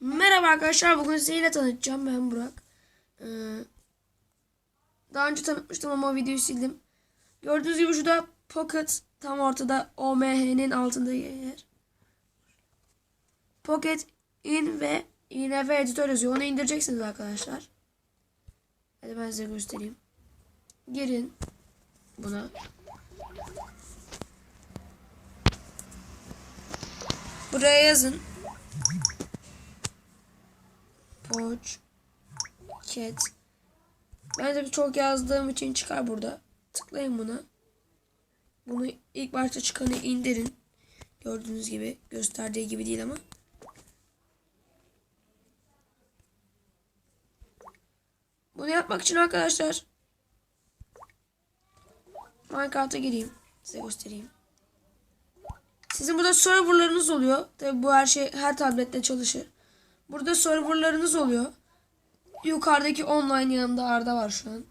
Merhaba arkadaşlar. Bugün size ile tanıtacağım. Ben Burak. Ee, daha önce tanıtmıştım ama o videoyu sildim. Gördüğünüz gibi şurada Pocket tam ortada OMH'nin altında yer. Pocket in ve INF editör yazıyor. Onu indireceksiniz arkadaşlar. Hadi ben size göstereyim. Girin buna. Buraya yazın. Poç. Cat. Ben de çok yazdığım için çıkar burada. Tıklayın buna. Bunu ilk başta çıkanı indirin. Gördüğünüz gibi. Gösterdiği gibi değil ama. Bunu yapmak için arkadaşlar Minecraft'a gireyim. Size göstereyim. Sizin burada serverlarınız oluyor. Tabi bu her şey her tablette çalışır. Burada serverlarınız oluyor. Yukarıdaki online yanımda Arda var şu an.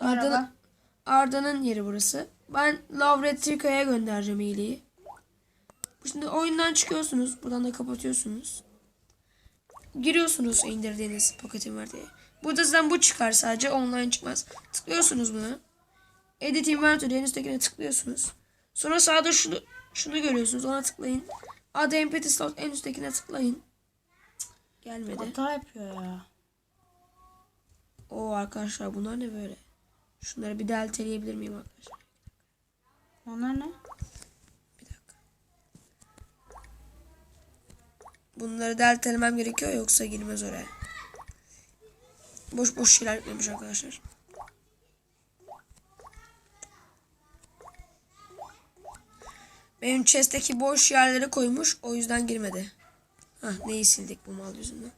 Arda'nın. Arda'nın yeri burası. Ben Trica'ya göndereceğim iyiliği. Şimdi oyundan çıkıyorsunuz. Buradan da kapatıyorsunuz. Giriyorsunuz indirdiğiniz Pocket'in verdiği. Burada sizden bu çıkar sadece online çıkmaz. Tıklıyorsunuz buna. Edit Inventory en üsttekine tıklıyorsunuz. Sonra sağda şunu şunu görüyorsunuz. Ona tıklayın. Add Empty Slot en üsttekine tıklayın. Gelmedi. Hata yapıyor ya. O arkadaşlar bunlar ne böyle? Şunları bir delteleyebilir miyim arkadaşlar? Onlar ne? Bir dakika. Bunları deltelemem gerekiyor yoksa girmez oraya. Boş boş şeyler yüklemiş arkadaşlar. Benim chest'teki boş yerleri koymuş. O yüzden girmedi. Hah neyi sildik bu mal yüzünden.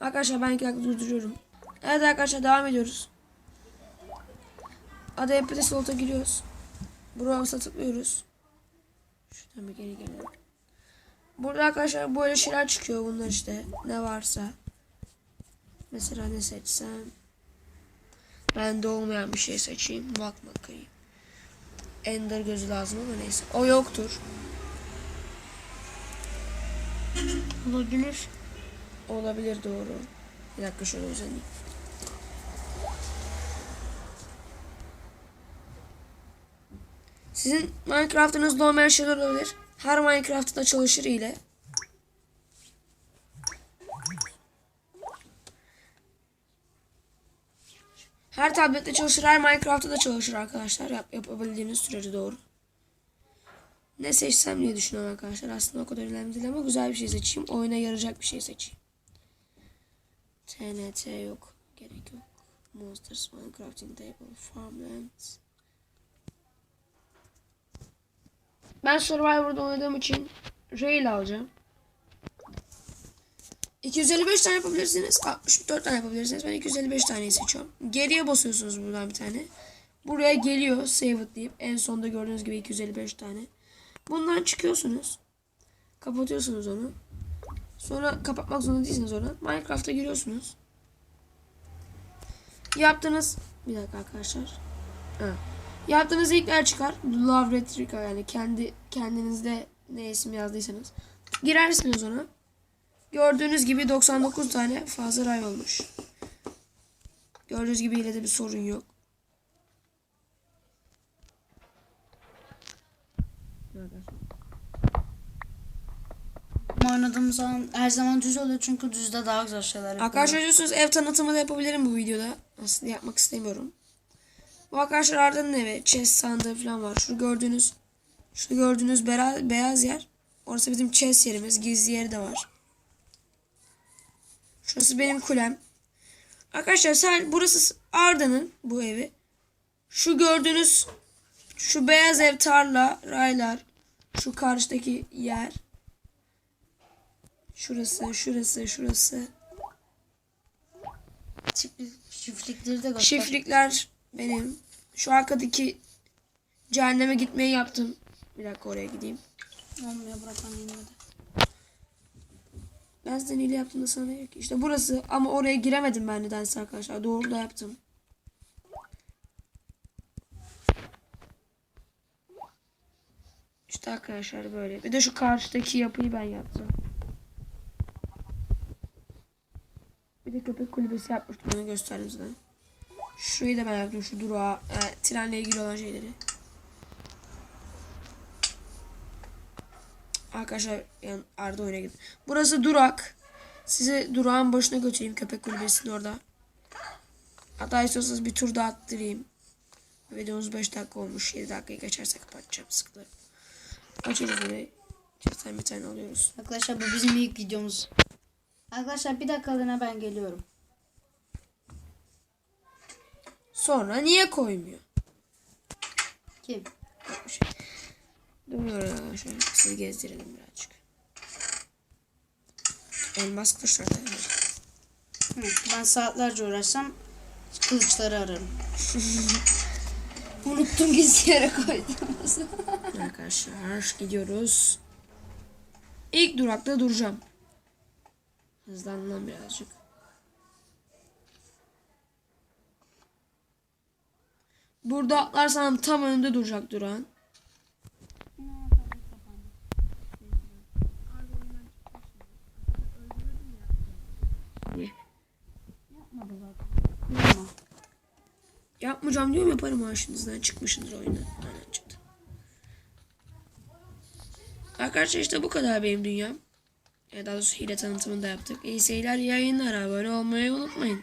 Arkadaşlar ben dakika durduruyorum. Evet arkadaşlar devam ediyoruz. Ada Empty Slot'a giriyoruz. Browse'a tıklıyoruz. Şuradan bir geri gelelim. Burada arkadaşlar böyle şeyler çıkıyor bunlar işte. Ne varsa. Mesela ne seçsem. Ben de olmayan bir şey seçeyim. Bak bakayım. Ender gözü lazım ama neyse. O yoktur. Olabilir. Olabilir doğru. Bir dakika şöyle uzanayım. Sizin Minecraft'ınızda olmayan şeyler olabilir. Her Minecraft'ta çalışır ile. Her tablette çalışır, her Minecraft'ta da çalışır arkadaşlar. Yap, yapabildiğiniz sürece doğru. Ne seçsem diye düşünüyorum arkadaşlar. Aslında o kadar önemli değil ama güzel bir şey seçeyim. Oyuna yarayacak bir şey seçeyim. TNT yok. Gerek yok. Monsters, Minecrafting Table, Farmlands. Ben Survivor'da oynadığım için Rail alacağım. 255 tane yapabilirsiniz. 64 tane yapabilirsiniz. Ben 255 taneyi seçiyorum. Geriye basıyorsunuz buradan bir tane. Buraya geliyor save it deyip en sonda gördüğünüz gibi 255 tane. Bundan çıkıyorsunuz. Kapatıyorsunuz onu. Sonra kapatmak zorunda değilsiniz onu. Minecraft'a giriyorsunuz. Yaptığınız bir dakika arkadaşlar. Ha. Yaptığınız ilkler çıkar. Love Retrica yani kendi kendinizde ne isim yazdıysanız. Girersiniz ona. Gördüğünüz gibi 99 tane fazla ray olmuş. Gördüğünüz gibi yine de bir sorun yok. Ama oynadığımız zaman her zaman düz oluyor çünkü düzde daha güzel şeyler yapıyor. Arkadaşlar diyorsunuz ev tanıtımı da yapabilirim bu videoda. Aslında yapmak istemiyorum. Bu arkadaşlar Arda'nın evi. Chest sandığı falan var. Şu gördüğünüz şu gördüğünüz beyaz yer. Orası bizim chest yerimiz. Gizli yeri de var. Şurası benim kulem. Arkadaşlar sen burası Arda'nın bu evi. Şu gördüğünüz şu beyaz ev tarla, raylar. Şu karşıdaki yer. Şurası, şurası, şurası. Çiftlik, çiftlikleri de göster. Çiftlikler benim. Şu arkadaki cehenneme gitmeyi yaptım. Bir dakika oraya gideyim. Olmuyor bırak anneyim de. Ben size neyle yaptım da sana yok. İşte burası ama oraya giremedim ben nedense arkadaşlar. Doğru da yaptım. İşte arkadaşlar böyle. Bir de şu karşıdaki yapıyı ben yaptım. Bir de köpek kulübesi yapmıştım. Onu gösterdim zaten. Şurayı da ben yaptım. Şu durağı. E, trenle ilgili olan şeyleri. Arkadaşlar yani Arda oyuna gidin. Burası durak. Size durağın başına götüreyim köpek kulübesinin orada. Hatta istiyorsanız bir tur daha attırayım. Videomuz 5 dakika olmuş. 7 dakikayı geçerse kapatacağım sıkılırım. Açıyoruz burayı. Çiftten bir tane alıyoruz. Arkadaşlar bu bizim ilk videomuz. Arkadaşlar bir dakikalığına ben geliyorum. Sonra niye koymuyor? Kim? Durmuyor arkadaşlar. Sizi gezdirelim birazcık. Elmas kılıçlar da ben saatlerce uğraşsam kılıçları ararım. Unuttum yere koydum. Arkadaşlar gidiyoruz. İlk durakta duracağım. Hızlanalım birazcık. Burada atlarsam tam önünde duracak duran. Yapmayacağım diyorum yaparım maaşınızdan çıkmışsınız oyundan. Aynen çıktı. Arkadaşlar işte bu kadar benim dünyam. Ya daha doğrusu hile tanıtımını da yaptık. İyi seyirler, yayınlar. Abone olmayı unutmayın.